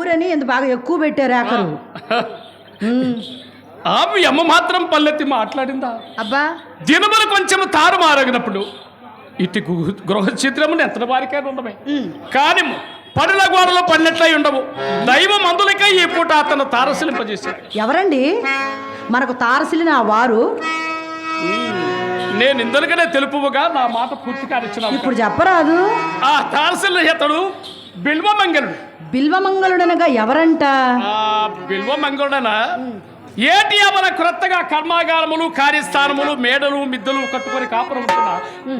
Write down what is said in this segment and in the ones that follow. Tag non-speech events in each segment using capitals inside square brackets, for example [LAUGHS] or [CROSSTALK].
ఊరని ఎంత బాగా ఎక్కువ పెట్టారు ఆఖరు. ఆమె అమ్మ మాత్రం పల్లెత్తి మాట్లాడిందా? అబ్బా. దినములు కొంచెం తారుమారగినప్పుడు ఇటు గృహ చిత్రమును ఎంత వారికైనా ఉండమే. కానీ పడుల గోడలో పడినట్లయి ఉండవు. దైవ మందులకే ఈ పూట అతను తారసిలింపజేశాడు ఎవరండి? మనకు తారసిలిన వారు? నేను ఇందరికనే తెలుపుగా నా మాట పూర్తిగా ఇచ్చిన ఇప్పుడు చెప్పరాదు. ఆ తారసిల ఇతడు బిల్వమంగళుడు. బిల్వమంగళుడనగా ఎవరంట? బిల్వమంగళుడన? ఏటి అవన క్రొత్తగా కర్మాగారములు కార్యస్థానములు మేడలు మిద్దలు కట్టుకొని కాపురం ఉంటున్న?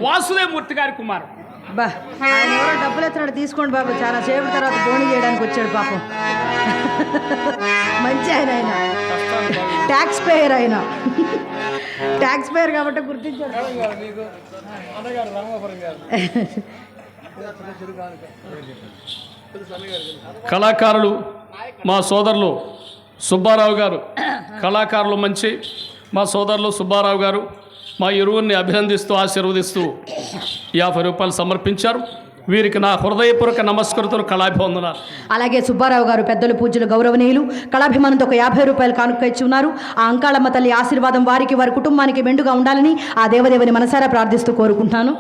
వాసుదేవమూర్తి గారి కుమారుడు. బా ఆయన ఎవరో డబ్బులు ఎత్తున్నాడు తీసుకోండి బాబు. చాలా సేపు తర్వాత బోని చేయడానికి వచ్చాడు పాపం. మంచి ఆయన ఆయన. ట్యాక్స్ పేయర్ ఆయన. ట్యాక్స్ పేయర్ కాబట్టి గుర్తించాడు. [LAUGHS] కళాకారులు మా సోదరులు సుబ్బారావు గారు. కళాకారులు మంచి మా సోదరులు సుబ్బారావు గారు. మా ఇరువురిని అభినందిస్తూ ఆశీర్వదిస్తూ యాభై రూపాయలు సమర్పించారు. వీరికి నా హృదయపూర్వక నమస్కృతులు కళాభివందనాలు. అలాగే సుబ్బారావు గారు పెద్దలు పూజలు గౌరవనీయులు కళాభిమానంతో ఒక యాభై రూపాయలు కానుక ఇచ్చి ఉన్నారు. ఆ అంకాళమ్మ తల్లి ఆశీర్వాదం వారికి వారి కుటుంబానికి మెండుగా ఉండాలని ఆ దేవదేవుని మనసారా ప్రార్థిస్తూ కోరుకుంటున్నాను.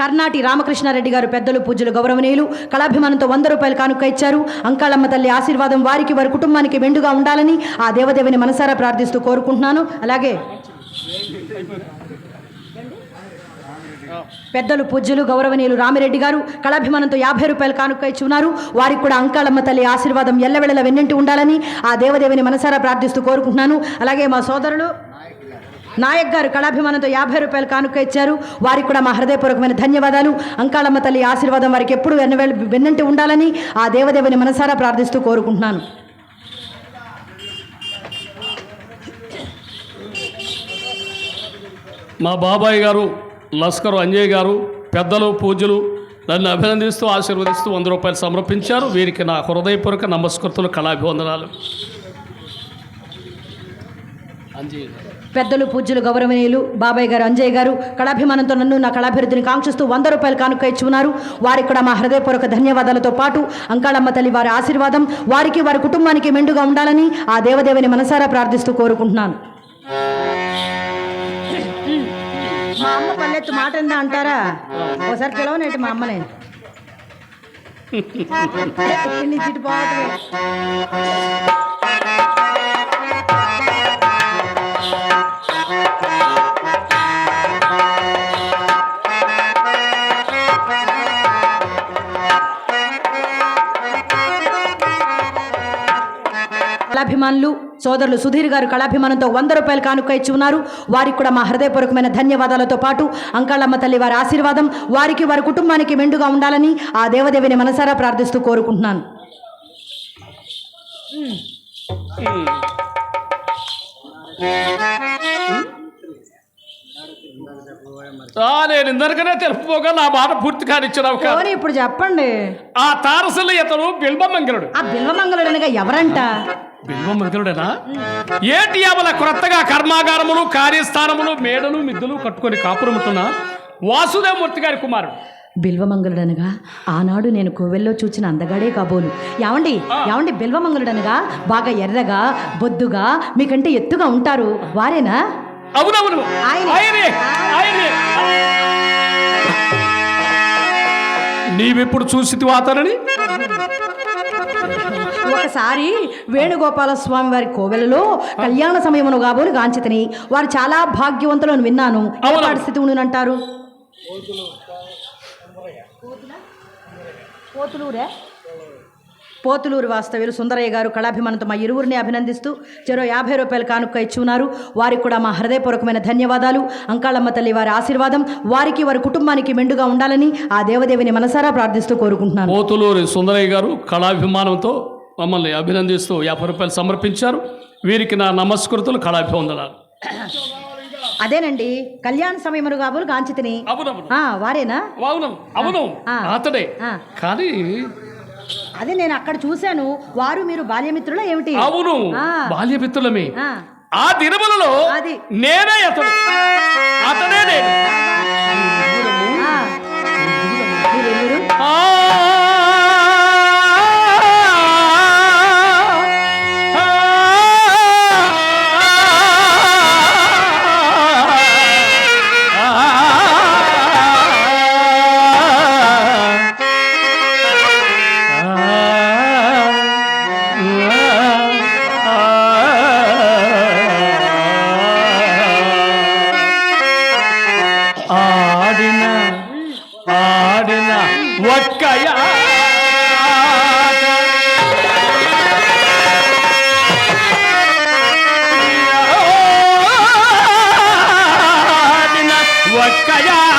కర్ణాటి రామకృష్ణారెడ్డి గారు పెద్దలు పూజలు గౌరవనీయులు కళాభిమానంతో వంద రూపాయలు కానుక ఇచ్చారు. అంకాళమ్మ తల్లి ఆశీర్వాదం వారికి వారి కుటుంబానికి మెండుగా ఉండాలని ఆ దేవదేవిని మనసారా ప్రార్థిస్తూ కోరుకుంటున్నాను. అలాగే పెద్దలు పూజ్యులు గౌరవనీయులు రామిరెడ్డి గారు కళాభిమానంతో యాభై రూపాయలు కానుక ఇచ్చి ఉన్నారు. వారికి కూడా అంకాళమ్మ తల్లి ఆశీర్వాదం ఎల్లవెళ్ళ వెన్నంటి ఉండాలని ఆ దేవదేవిని మనసారా ప్రార్థిస్తూ కోరుకుంటున్నాను. అలాగే మా సోదరులు నాయక్ గారు కళాభిమానంతో యాభై రూపాయలు కానుక ఇచ్చారు. వారికి కూడా మా హృదయపూర్వకమైన ధన్యవాదాలు. అంకాళమ్మ తల్లి ఆశీర్వాదం వారికి ఎప్పుడు వెన్నవేళ వెన్నంటి ఉండాలని ఆ దేవదేవిని మనసారా ప్రార్థిస్తూ కోరుకుంటున్నాను. మా బాబాయ్ గారు లస్కరు అంజయ్ గారు పెద్దలు పూజలు నన్ను అభినందిస్తూ ఆశీర్వదిస్తూ వంద రూపాయలు సమర్పించారు. వీరికి నా హృదయపూర్వక నమస్కృతులు కళాభివందనాలు. అంజయ్ పెద్దలు పూజ్యులు గౌరవనీయులు బాబాయ్ గారు అంజయ్ గారు కళాభిమానంతో నన్ను నా కళాభివృద్ధిని కాంక్షిస్తూ వంద రూపాయలు కానుక ఇచ్చి ఉన్నారు. వారికి కూడా మా హృదయపూర్వక ధన్యవాదాలతో పాటు అంకాళమ్మ తల్లి వారి ఆశీర్వాదం వారికి వారి కుటుంబానికి మెండుగా ఉండాలని ఆ దేవదేవిని మనసారా ప్రార్థిస్తూ కోరుకుంటున్నాను. మా అమ్మ పల్లెత్తు మాట ఎందా అంటారా? ఒకసారి పిలవనేటి మా అమ్మని? [LAUGHS] కళాభిమానులు సోదరులు సుధీర్ గారు కళాభిమానంతో వంద రూపాయలు కానుక ఇచ్చి ఉన్నారు. వారికి కూడా మా హృదయపూర్వకమైన ధన్యవాదాలతో పాటు అంకాళమ్మ తల్లి వారి ఆశీర్వాదం వారికి వారి కుటుంబానికి మెండుగా ఉండాలని ఆ దేవదేవిని మనసారా ప్రార్థిస్తూ కోరుకుంటున్నాను. Mm. నేను ఇందరికనే తెలుపుకోగా నా మాట పూర్తిగా ఇచ్చినావు కాదు పోనీ ఇప్పుడు చెప్పండి. ఆ తారసలు ఇతను బిల్బమంగళుడు ఆ బిల్వమంగళుడనగా ఎవరంట? బిల్బమంగళుడేనా ఏటి అవల క్రొత్తగా కర్మాగారములు కార్యస్థానములు మేడలు మిద్దులు కట్టుకొని కాపురముతున్న వాసుదేవమూర్తి గారి కుమారుడు. బిల్వమంగళుడనగా ఆనాడు నేను కోవెల్లో చూచిన అందగాడే కాబోలు. ఏమండి ఏమండి బిల్వమంగళుడనగా బాగా ఎర్రగా బొద్దుగా మీకంటే ఎత్తుగా ఉంటారు. వారేనా? అవునవును. ఆయనే. ఆయనే. నీవెప్పుడు చూసి అతనని? ఒకసారి వేణుగోపాల స్వామి వారి కోవెలలో కళ్యాణ సమయమును కాబోలు గాంచితని. వారు చాలా భాగ్యవంతులు అని విన్నాను. ఏ అవునా? పరిస్థితి ఉండునంటారు? పోతులూరే పోతులూరు వాస్తవ్యులు సుందరయ్య గారు కళాభిమానంతో మా ఇరువురిని అభినందిస్తూ చెరో యాభై రూపాయలు కానుక ఇచ్చి ఉన్నారు వారికి కూడా మా హృదయపూర్వకమైన ధన్యవాదాలు. అంకాళమ్మ తల్లి వారి ఆశీర్వాదం వారికి వారి కుటుంబానికి మెండుగా ఉండాలని ఆ దేవదేవిని మనసారా ప్రార్థిస్తూ కోరుకుంటున్నాను. పోతులూరి సుందరయ్య గారు కళాభిమానంతో మమ్మల్ని అభినందిస్తూ యాభై రూపాయలు సమర్పించారు. వీరికి నా నమస్కృతులు కళాభివందనాలు. అదేనండి కళ్యాణ సమయమును కాబోలు ఆ, వారేనా? అవును అవును. అతడే. కానీ అదే నేను అక్కడ చూశాను. వారు మీరు బాల్యమిత్రులా ఏమిటి? అవును. బాల్యమిత్రులమే. ఆ, దినములలో అది. నేనే అతడు అతడే నేను. ಮಾಯಾ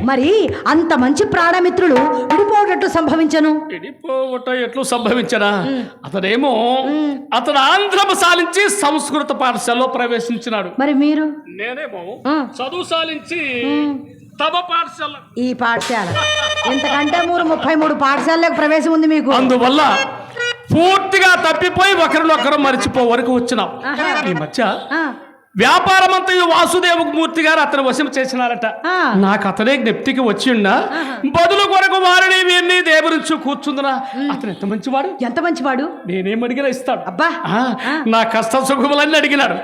మరి? అంత మంచి ప్రాణమిత్రులు విడిపోవటట్టు సంభవించను? ఇడిపోవట ఎట్లు సంభవించరా అతడేమో అతడు ఆంధ్రము సాలించి సంస్కృత పాఠశాలలో ప్రవేశించినాడు. మరి మీరు? నేనేమో. చదువు సాలించి తమ పాఠశాల ఈ పాఠశాల. ఇంతకంటే మూడు ముప్పై మూడు పాఠశాలకు ప్రవేశం ఉంది మీకు. అందువల్ల పూర్తిగా తప్పిపోయి ఒకరినొకరు మరిచిపో వరకు వచ్చినాం. ఈ మధ్య ఆ, వ్యాపారమంతయు వాసుదేవ మూర్తి గారు అతను వశం చేసినారట. నాకు అతనే జ్ఞప్తికి వచ్చిండా? బదులు కొరకు వారిని వీరిని దేవరించి కూర్చుందినా? అతను ఎంత మంచివాడు? ఎంత మంచివాడు? నేనేం అడిగినా ఇస్తాడు. అబ్బా. నా కష్ట సుఖములన్నీ అడిగినాడు.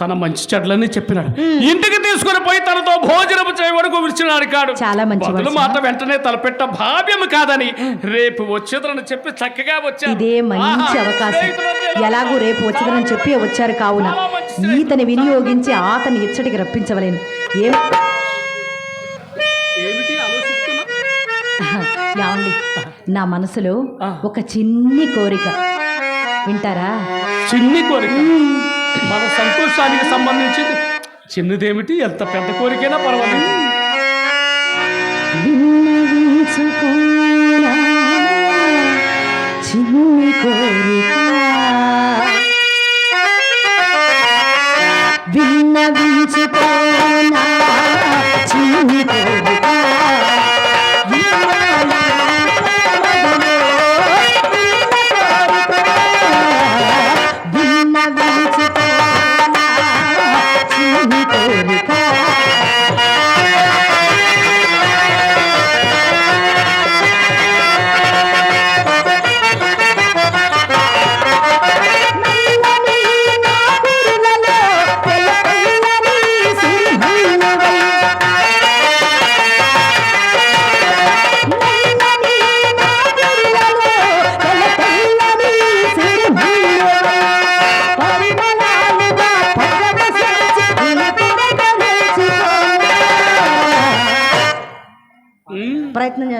తన మంచి చెడ్లన్నీ చెప్పినాడు. ఇంటికి తీసుకుని పోయి తనతో భోజనం చేయ వరకు విడిచినాడు కాడు. చాలా బదులు మాట వెంటనే తలపెట్ట భావ్యం కాదని రేపు వచ్చేదని చెప్పి చక్కగా వచ్చాను ఇదే మంచి అవకాశం. ఎలాగూ రేపు వచ్చేదని చెప్పి వచ్చారు కావున. ఈతని వినియోగించి ఆతని ఇచ్చటికి రప్పించవలేను. ఏమిటి నా మనసులో ఒక చిన్ని కోరిక. వింటారా? చిన్ని కోరిక? మన సంతోషానికి సంబంధించింది. చిన్నదేమిటి? ఎంత పెద్ద కోరికైనా పర్వాలేదు. చిన్ని కోరిక.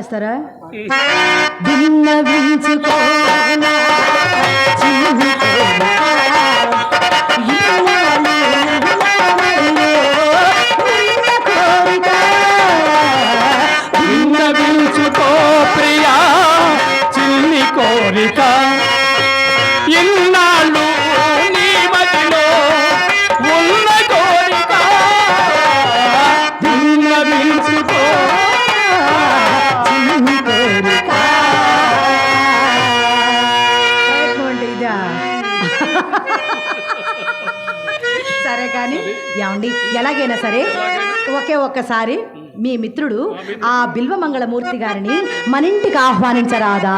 చేస్తారా? ఎలాగైనా సరే ఒకే ఒక్కసారి మీ మిత్రుడు ఆ బిల్వమంగళమూర్తి గారిని మన ఇంటికి ఆహ్వానించరాదా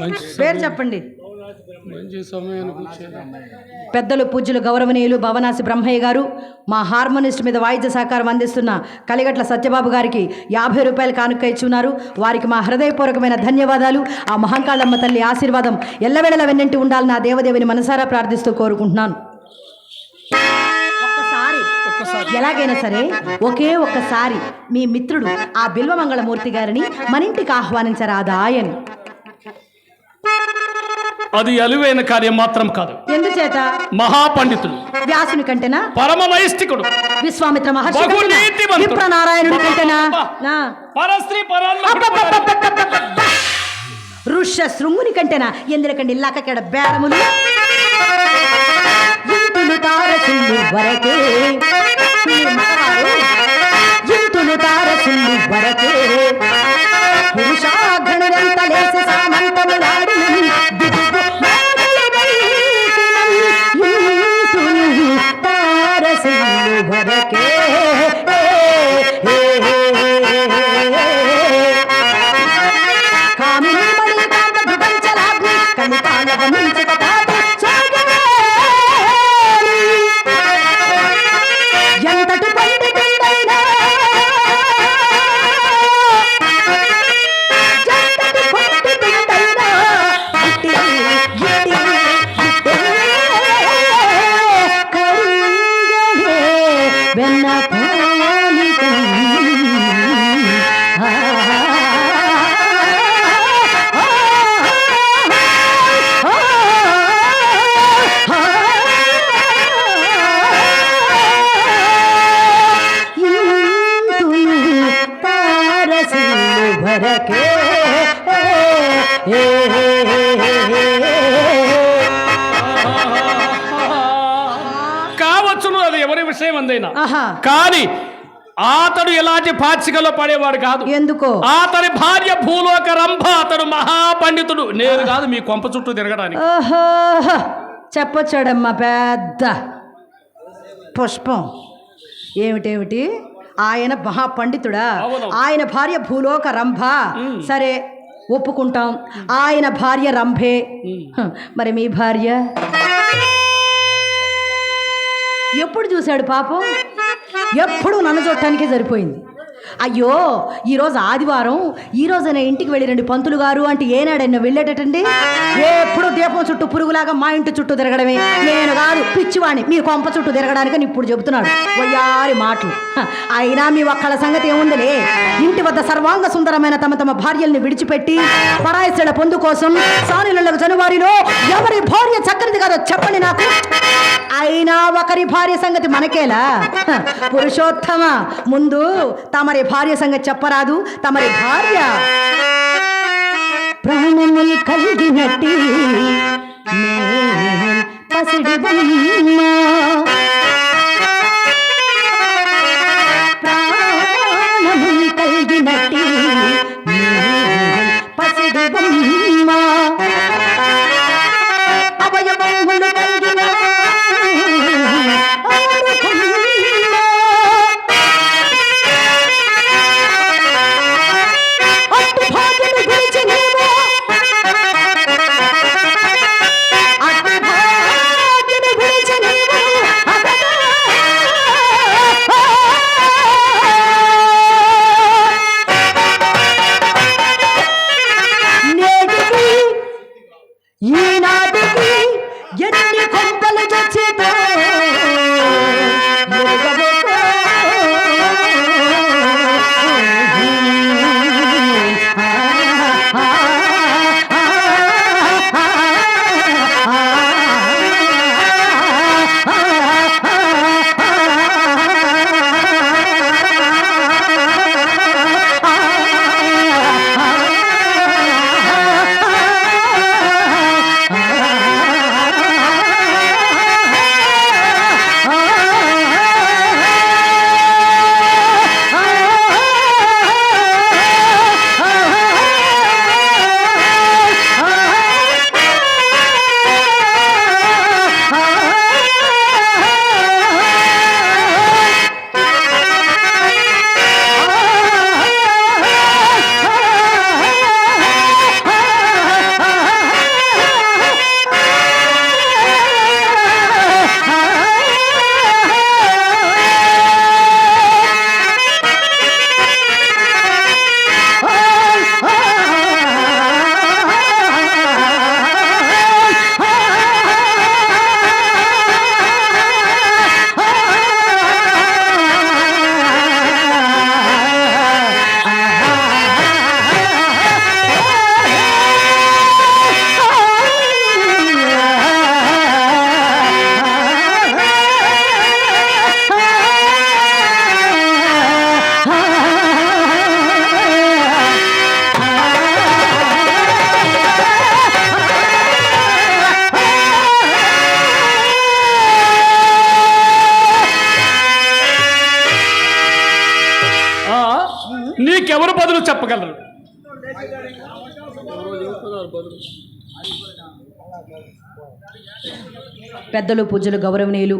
మంచి పేరు చెప్పండి. పెద్దలు పూజ్యులు గౌరవనీయులు భవనాసి బ్రహ్మయ్య గారు మా హార్మోనిస్ట్ మీద వాయిద్య సహకారం అందిస్తున్న కలిగట్ల సత్యబాబు గారికి యాభై రూపాయలు కానుక ఇచ్చున్నారు. వారికి మా హృదయపూర్వకమైన ధన్యవాదాలు. ఆ మహంకాళమ్మ తల్లి ఆశీర్వాదం ఎల్లవేళల వెన్నంటి ఉండాలని నా దేవదేవిని మనసారా ప్రార్థిస్తూ కోరుకుంటున్నాను. ఎలాగైనా సరే ఒకే ఒక్కసారి మీ మిత్రుడు ఆ బిల్వమంగళమూర్తి గారిని మన ఇంటికి ఆహ్వానించరాదా అని. అది అలువైన కార్యం మాత్రం కాదు. ఎందుచేత? మహాపండితుడు. వ్యాసుని కంటేనా? పరమ వైష్టికుడు విశ్వామిత్ర మహర్షి బహు కంటేనా? అబ్బబ్బబ్బబ్బబ్బబ్బ. ఋష్య శృంగుని కంటేనా? ఎందుకండి ఇల్లాకక్కడ బేరములు? ఇంతులు తారసులు వరకే. ఇంతులు తారసులు వరకే. లేసి సామంతములాడి కావచ్చును అది ఎవరి విషయం అందైనా? కానీ అతడు ఎలాంటి పాచికలో పడేవాడు కాదు. ఎందుకు? అతని భార్య భూలోక రంభ అతడు మహాపండితుడు. నేను కాదు మీ కొంప చుట్టూ తిరగడానికి. చెప్పొచ్చాడమ్మా పెద్ద. పుష్పం. ఏమిటేమిటి? ఆయన మహాపండితుడా? ఆయన భార్య భూలోక రంభ. సరే ఒప్పుకుంటాం. ఆయన భార్య రంభే. మరి మీ భార్య? ఎప్పుడు చూశాడు పాపం? ఎప్పుడు నన్ను చూడటానికే సరిపోయింది. అయ్యో ఈరోజు ఆదివారం ఈ రోజున ఇంటికి వెళ్ళిరండి పంతులు గారు అంటే ఏనాడైనా వెళ్ళేటటండి? ఎప్పుడు దీపం చుట్టూ పురుగులాగా మా ఇంటి చుట్టూ తిరగడమే. నేను కాదు పిచ్చివాణి మీ కొంప చుట్టూ తిరగడానికని ఇప్పుడు చెబుతున్నాడు. వయ్యారి మాటలు. అయినా మీ ఒక్కళ్ళ సంగతి ఏముందిలే? ఇంటి వద్ద సర్వాంగ సుందరమైన తమ తమ భార్యల్ని విడిచిపెట్టి పరాయిసడ పొందు కోసం సానులకు జనవరిలో ఎవరి భార్య చక్కనిది కాదో చెప్పండి నాకు. అయినా ఒకరి భార్య సంగతి మనకేలా? పురుషోత్తమ ముందు తమరి భార్య సంగతి చెప్పరాదు తమరి భార్య ప్రాణములు కలిగినట్టి మేల్ పసిడి బొమ్మ. ప్రాణములు కలిగినట్టి ఎవరు బదులు చెప్పగలరు? పెద్దలు పూజలు గౌరవనీయులు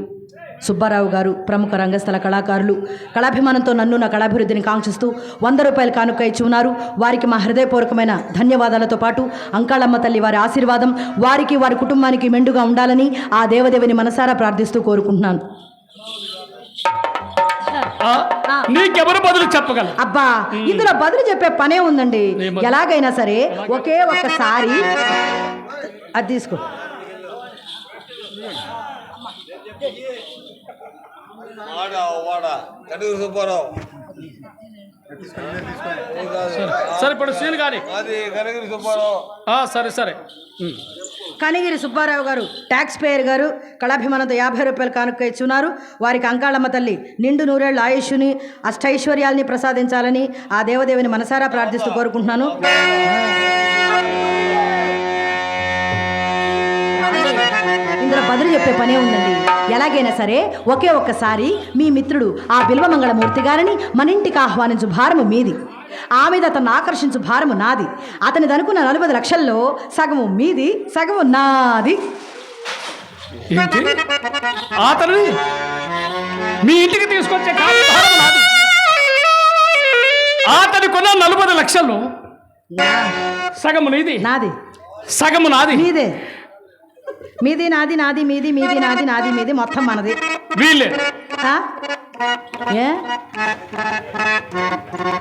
సుబ్బారావు గారు ప్రముఖ రంగస్థల కళాకారులు కళాభిమానంతో నన్ను నా కళాభివృద్ధిని కాంక్షిస్తూ వంద రూపాయలు కానుక ఇచ్చి ఉన్నారు. వారికి మా హృదయపూర్వకమైన ధన్యవాదాలతో పాటు అంకాళమ్మ తల్లి వారి ఆశీర్వాదం వారికి వారి కుటుంబానికి మెండుగా ఉండాలని ఆ దేవదేవిని మనసారా ప్రార్థిస్తూ కోరుకుంటున్నాను. నీకెవరు బదులు చెప్పగలరు? అబ్బా ఇందులో బదులు చెప్పే పనే ఉందండి? ఎలాగైనా సరే ఒకే ఒక్కసారి అది తీసుకో. సరే ఇప్పుడు సీన్ కానీ. సరే సరే. కనిగిరి సుబ్బారావు గారు ట్యాక్స్ పేయర్ గారు కళాభిమానంతో యాభై రూపాయలు కానుక ఇచ్చున్నారు. వారికి అంకాళమ్మ తల్లి నిండు నూరేళ్ళ ఆయుష్ని అష్టైశ్వర్యాల్ని ప్రసాదించాలని ఆ దేవదేవిని మనసారా ప్రార్థిస్తూ కోరుకుంటున్నాను. బదులు చెప్పే పనే ఉందండి. ఎలాగైనా సరే ఒకే ఒక్కసారి మీ మిత్రుడు ఆ బిల్వమంగళమూర్తి గారిని మన ఇంటికి ఆహ్వానించు భారము మీది. ఆ మీద అతను ఆకర్షించు భారము నాది. అతని దనుకున్న నలభై లక్షల్లో సగము మీది సగము నాది. అతను మీ ఇంటికి తీసుకొచ్చే కారణం నాది. అతని కొన్న నలభై లక్షల్లో సగము నీది. నాది. సగము నాది. మీదే. మీది నాది నాది మీది మీది నాది నాది మీది మొత్తం మనది. వీళ్ళే. ఆ? ఏ?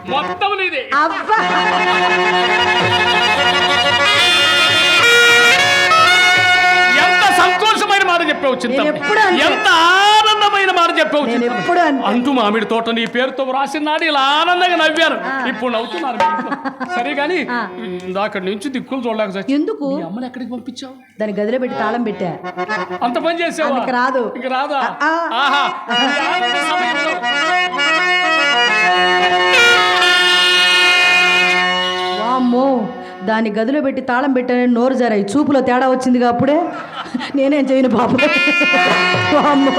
మొత్తం నీదే. అబ్బా మాట చెప్పావు చింత. ఎంత ఆనందమైన మాట చెప్పావు. అంటూ మామిడి తోట నీ పేరుతో రాసిన నాడు ఇలా ఆనందంగా నవ్వారు. ఇప్పుడు నవ్వుతున్నారు. [LAUGHS] సరే కానీ. అక్కడి నుంచి దిక్కులు చూడలేక ఎందుకు? అమ్మని ఎక్కడికి పంపించావు? దాని గదిలో పెట్టి తాళం పెట్టా. అంత పని చేసావా? రాదు. ఇంక రాదా. ఆహా. దాని గదిలో పెట్టి తాళం పెట్టానని నోరు జారాయి. చూపులో తేడా వచ్చిందిగా అప్పుడే. నేనేం చేయను బాబు. [LAUGHS] వామ్మో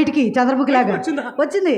బయటికి చంద్రముఖి లాగా వచ్చింది.